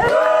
Sivas'ı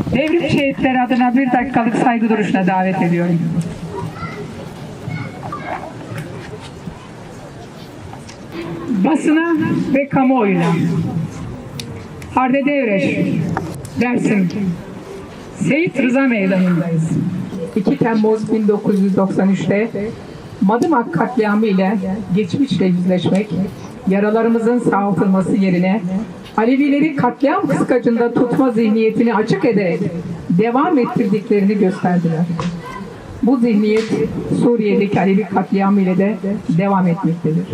devrim şehitleri adına bir dakikalık saygı duruşuna davet ediyorum. Basına ve kamuoyuna Harde Devreş, Dersim, Seyit Rıza Meydanı'ndayız. 2 Temmuz 1993'te Madımak katliamı ile geçmişle yüzleşmek, yaralarımızın sağaltılması yerine Alevileri katliam kıskacında tutma zihniyetini açık ederek devam ettirdiklerini gösterdiler. Bu zihniyet Suriye'deki Alevi katliamı ile de devam etmektedir.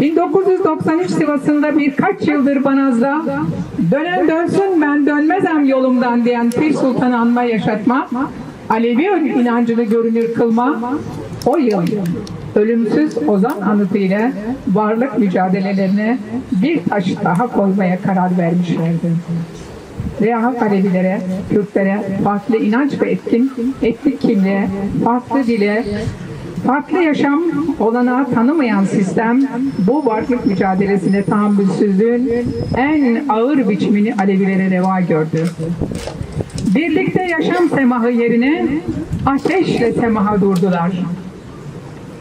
1993 Sivas'ında birkaç yıldır Banaz'da dönen dönsün ben dönmezem yolumdan diyen Pir Sultan anma yaşatma, Alevi inancını görünür kılma, o yıl ölümsüz Ozan anıtı ile varlık mücadelelerine bir taş daha koymaya karar vermişlerdi. Reha Alevilere, Kürtlere farklı inanç ve etkin, etnik kimliğe, farklı dile, Farklı yaşam olanağı tanımayan sistem bu varlık mücadelesinde tahammülsüzlüğün en ağır biçimini Alevilere reva gördü. Birlikte yaşam semahı yerine ateşle semaha durdular.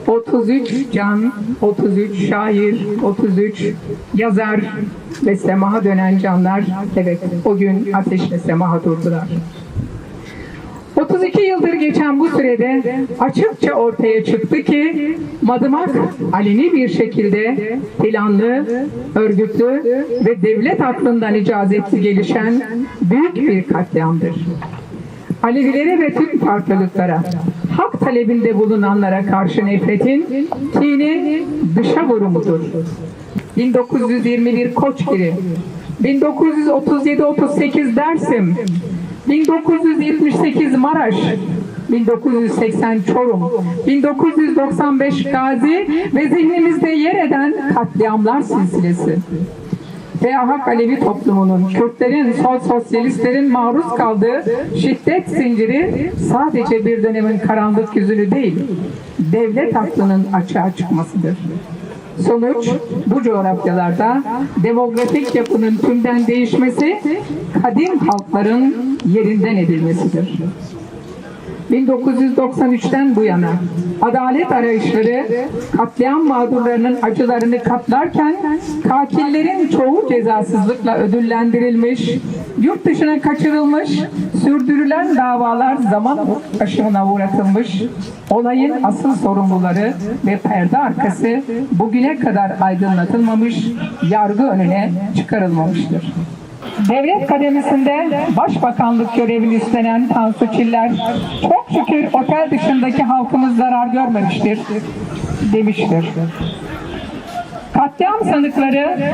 33 can, 33 şair, 33 yazar ve semaha dönen canlar evet o gün ateşle semaha durdular. 32 yıldır geçen bu sürede açıkça ortaya çıktı ki Madımak aleni bir şekilde planlı, örgütlü ve devlet aklından icazetli gelişen büyük bir katliamdır. Alevilere ve tüm farklılıklara, hak talebinde bulunanlara karşı nefretin, kinin dışa vurumudur. 1921 Koçgiri, 1937-38 Dersim, 1978 Maraş, 1980 Çorum, 1995 Gazi ve zihnimizde yer eden katliamlar silsilesi. Feahak Alevi toplumunun, Kürtlerin, sol sosyalistlerin maruz kaldığı şiddet zinciri sadece bir dönemin karanlık yüzünü değil, devlet aklının açığa çıkmasıdır. Sonuç bu coğrafyalarda demografik yapının tümden değişmesi, kadim halkların yerinden edilmesidir. 1993'ten bu yana adalet arayışları katliam mağdurlarının acılarını katlarken katillerin çoğu cezasızlıkla ödüllendirilmiş, yurt dışına kaçırılmış, sürdürülen davalar zaman aşımına uğratılmış, olayın asıl sorumluları ve perde arkası bugüne kadar aydınlatılmamış, yargı önüne çıkarılmamıştır. Devlet kademesinde başbakanlık görevini üstlenen Tansu Çiller çok şükür otel dışındaki halkımız zarar görmemiştir demiştir. Katliam sanıkları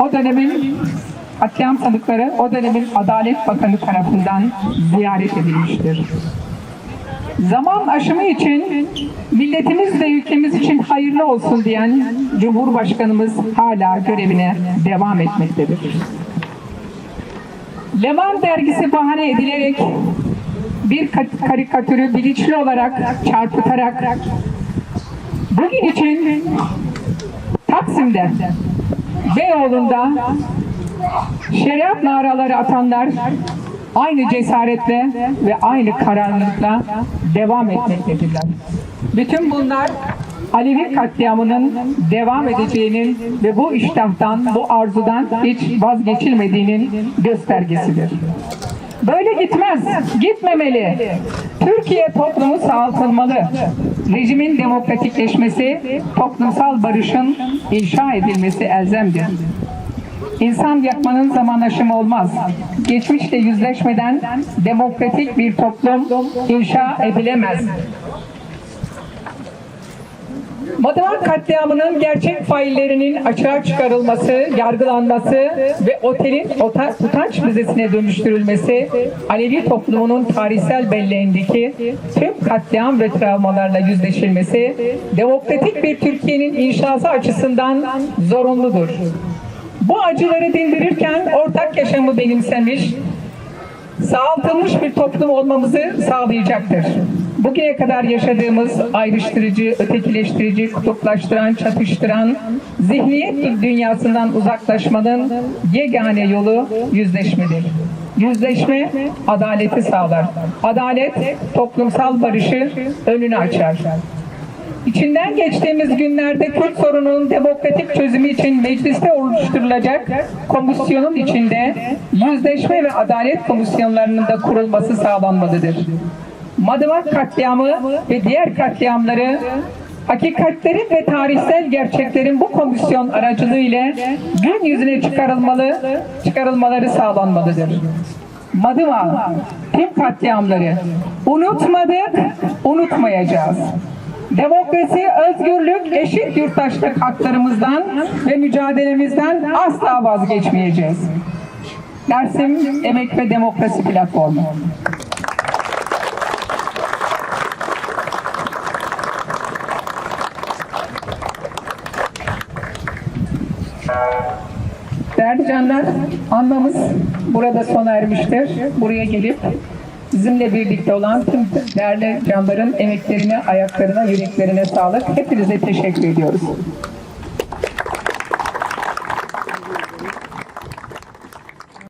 o dönemin katliam sanıkları o dönemin Adalet Bakanı tarafından ziyaret edilmiştir. Zaman aşımı için milletimiz ve ülkemiz için hayırlı olsun diyen Cumhurbaşkanımız hala görevine devam etmektedir. Leman dergisi bahane edilerek bir ka- karikatürü bilinçli olarak çarpıtarak bugün için Taksim'de Beyoğlu'nda şeriat naraları atanlar aynı cesaretle ve aynı kararlılıkla devam etmektedirler. Bütün bunlar Alevi katliamının devam edeceğinin ve bu iştahtan, bu arzudan hiç vazgeçilmediğinin göstergesidir. Böyle gitmez, gitmemeli. Türkiye toplumu sağaltılmalı. Rejimin demokratikleşmesi, toplumsal barışın inşa edilmesi elzemdir. İnsan yakmanın zaman aşımı olmaz. Geçmişle yüzleşmeden demokratik bir toplum inşa edilemez. Madımak katliamının gerçek faillerinin açığa çıkarılması, yargılanması ve otelin utanç müzesine dönüştürülmesi Alevi toplumunun tarihsel belleğindeki tüm katliam ve travmalarla yüzleşilmesi demokratik bir Türkiye'nin inşası açısından zorunludur. Bu acıları dindirirken ortak yaşamı benimsemiş, sağaltılmış bir toplum olmamızı sağlayacaktır. Bugüne kadar yaşadığımız ayrıştırıcı, ötekileştirici, kutuplaştıran, çatıştıran zihniyet dünyasından uzaklaşmanın yegane yolu yüzleşmedir. Yüzleşme adaleti sağlar. Adalet toplumsal barışı önünü açar. İçinden geçtiğimiz günlerde Kürt sorununun demokratik çözümü için mecliste oluşturulacak komisyonun içinde yüzleşme ve adalet komisyonlarının da kurulması sağlanmalıdır. Madımak katliamı ve diğer katliamları hakikatlerin ve tarihsel gerçeklerin bu komisyon aracılığı ile gün yüzüne çıkarılmalı, çıkarılmaları sağlanmalıdır. Madımak, tüm katliamları unutmadık, unutmayacağız. Demokrasi, özgürlük, eşit yurttaşlık haklarımızdan ve mücadelemizden asla vazgeçmeyeceğiz. Dersim Emek ve Demokrasi Platformu. Değerli canlar, anlamız burada sona ermiştir. Buraya gelip bizimle birlikte olan tüm değerli canların emeklerine, ayaklarına, yüreklerine sağlık. Hepinize teşekkür ediyoruz.